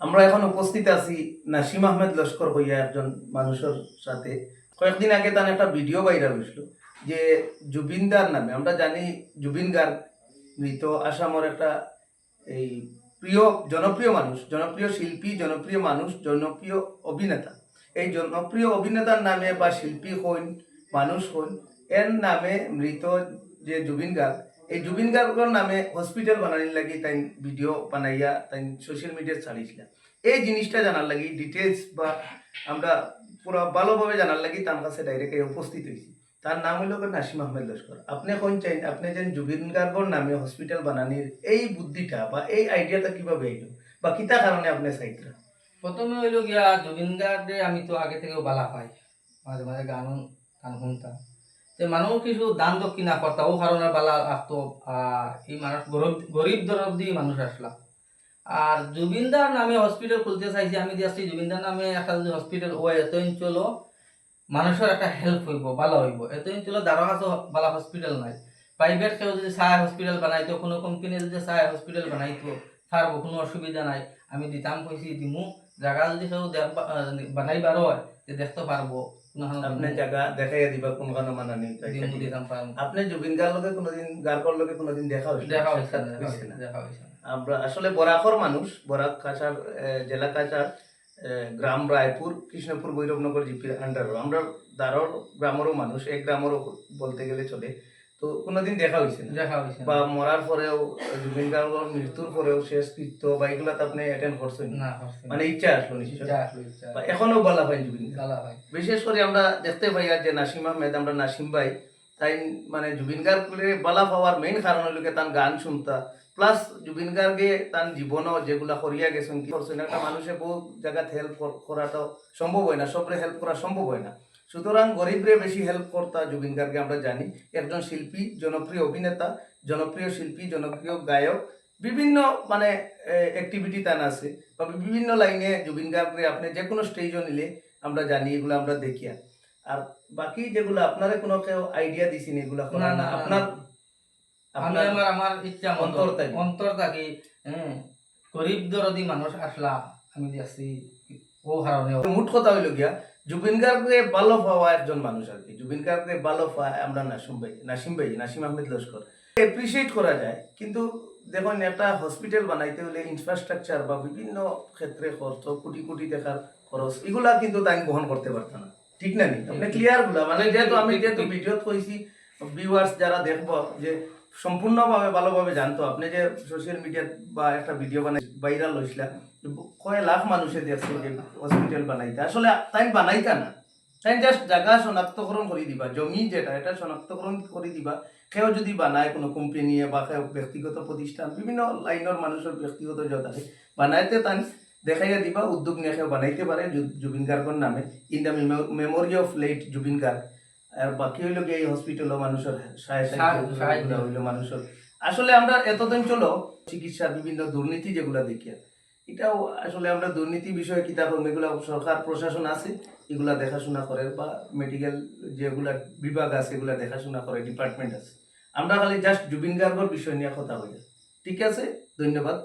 আমরা এখন উপস্থিত আছি নাসিম আহমেদ লস্কর হইয়া একজন মানুষের সাথে। কয়েকদিন আগে তার একটা ভিডিও ভাইরাল হয়েছিল যে জুবিনদার নামে। আমরা জানি জুবিন গার্গ মৃত আসামর একটা এই প্রিয়, জনপ্রিয় মানুষ, জনপ্রিয় শিল্পী, জনপ্রিয় মানুষ, জনপ্রিয় অভিনেতা। এই জনপ্রিয় অভিনেতার নামে বা শিল্পী হইন, মানুষ হইন, এর নামে মৃত যে জুবিন গার্গ এই জুবিন গার্গর নামে হসপিটাল বানানির লাগি তাই ভিডিও বানাইয়া তাই সোশ্যাল মিডিয়া ছাড়িয়েছিল এই জিনিসটা জানার লাগি ডিটেলস বা আমরা পুরো ভালোভাবে জানার লাগি তার কাছে ডাইরেক্ট উপস্থিত হয়েছি তার নাম হইল নাসিম আহমেদ লস্কর। আপনি কোন চাই আপনি যেন জুবিন গার্গর নামে হসপিটাল বানানির এই বুদ্ধিটা বা এই আইডিয়াটা কীভাবে এলো বা কিতা কারণে আপনি চাইছিলেন প্রথমে হইল গিয়া জুবিন গার্গে আমি তো আগে থেকেও বালা পাই। মাঝে মাঝে গান গান শুনতাম। যে মানুষ কিছু দান দক্ষিণা করতা ও কারণে বালা আসতো আর এই মানুষ গরিব গরিব দরব দিয়ে মানুষ আসলা আর জুবিনদার নামে হসপিটাল খুলতে চাইছি, আমি দিয়েছি জুবিনদার নামে একটা যদি হসপিটাল ও এত অঞ্চল মানুষের একটা হেল্প হইব ভালো হইব। এত অঞ্চল দারো কাছে বালা হসপিটাল নাই। প্রাইভেট কেউ যদি চায় হসপিটাল বানাইতো কোনো কোম্পানি যদি চায় হসপিটাল বানাইতো পারব কোনো অসুবিধা নাই। আমি দিতাম কইছি দিমু। জায়গা যদি কেউ বানাইবার হয় তে দেখতে পারব আপনি জায়গা দিবা কোন কারণে দিতাম পারব আপনি জুবিন গার্গ লগে কোনোদিন লগে কোনোদিন দেখা হয়েছে দেখা হয়েছে দেখা হয়েছে আমরা আসলে বরাকর মানুষ বরাক কাছার জেলা কাছার গ্রাম রায়পুর কৃষ্ণপুর ভৈরবনগর জিপির আন্ডারও আমরা দারর গ্রামেরও মানুষ এক গ্রামেরও বলতে গেলে চলে। তো কোনোদিন দেখা হয়েছে না। দেখা হয়েছে বা মরার পরেও জুবিন গার্গর মৃত্যুর পরেও শেষ কৃত্য বা এগুলা তো আপনি অ্যাটেন্ড করছেন? না মানে ইচ্ছা আসলো বা এখনও বলা হয় জুবিন গার্গ। গালা বিশেষ করে আমরা দেখতে পাই আর যে নাসিম আহমেদ আমরা নাসিম ভাই তাই মানে জুবিন গার্গকে বালা পাওয়ার মেইন কারণ হলো তার গান শুনতা। প্লাস জুবিন গার্গে তার জীবনও যেগুলা করিয়া গেছেন কি করছেন একটা মানুষে বহু জায়গাতে হেল্প করাটা সম্ভব হয় না সবরে হেল্প করা সম্ভব হয় না। সুতরাং গরিবরে বেশি হেল্প করতা জুবিন গার্গে আমরা জানি একজন শিল্পী জনপ্রিয় অভিনেতা জনপ্রিয় শিল্পী জনপ্রিয় গায়ক বিভিন্ন মানে অ্যাক্টিভিটি তান আছে বা বিভিন্ন লাইনে জুবিন গার্গরে আপনি যে কোনো স্টেজও নিলে আমরা জানি এগুলো আমরা দেখি আর। বাকি যেগুলো আপনারা কোনো কেউ আইডিয়া দিছেন এগুলো না, না, আপনার। আমি আমার আমার ইচ্ছা অন্তর থাকি। অন্তর থাকি হ্যাঁ গরিব দরদি মানুষ আসলা আমি দিয়েছি ও কারণে মোট কথা হইল গিয়া জুবিন ভালো পাওয়া একজন মানুষ আর কি। জুবিন ভালো পাওয়া আমরা নাসিম ভাই নাসিম ভাই নাসিম আহমেদ লস্কর। করা যায় কিন্তু দেখুন একটা হসপিটাল বানাইতে হলে ইনফ্রাস্ট্রাকচার বা বিভিন্ন ক্ষেত্রে খরচ কোটি কোটি টাকার খরচ এগুলা কিন্তু তাই বহন করতে পারত না। ঠিক না নি? আপনি ক্লিয়ারগুলা? মানে যেহেতু আমি যেহেতু ভিডিওত কইছি ভিউয়ার্স যারা দেখব যে সম্পূর্ণভাবে ভালোভাবে জানতো। আপনি যে সোশ্যাল মিডিয়াত বা একটা ভিডিও বানাই ভাইরাল হয়েছিল কয় লাখ মানুষে দেখছে যে হসপিটাল বানাইতে। আসলে তাই বানাইতা না। তাই জাস্ট জায়গা শনাক্তকরণ করে দিবা, জমি যেটা, এটা শনাক্তকরণ করে দিবা। কেউ যদি বানায় কোনো কোম্পানি বা কেউ ব্যক্তিগত প্রতিষ্ঠান, বিভিন্ন লাইনের মানুষের ব্যক্তিগত যত আছে, বানাইতে তাই দেখাইয়া দিবা, উদ্যোগ নিয়ে কেউ বানাইতে পারে জুবিন গার্গর নামে। In the memory of late Zubeen Garg আর বাকি হইল গিয়ে এই হসপিটালও মানুষের। হইল মানুষের। আসলে আমরা এতদিন চলো চিকিৎসার বিভিন্ন দুর্নীতি যেগুলা দেখি এটাও আসলে আমরা দুর্নীতি বিষয়ে কিতাব এগুলা সরকার প্রশাসন আছে এগুলা দেখাশোনা করে বা মেডিকেল যেগুলা বিভাগ আছে এগুলা দেখাশোনা করে ডিপার্টমেন্ট আছে। আমরা খালি জাস্ট জুবিন গার্গর বিষয় নিয়ে কথা বলি। ঠিক আছে ধন্যবাদ।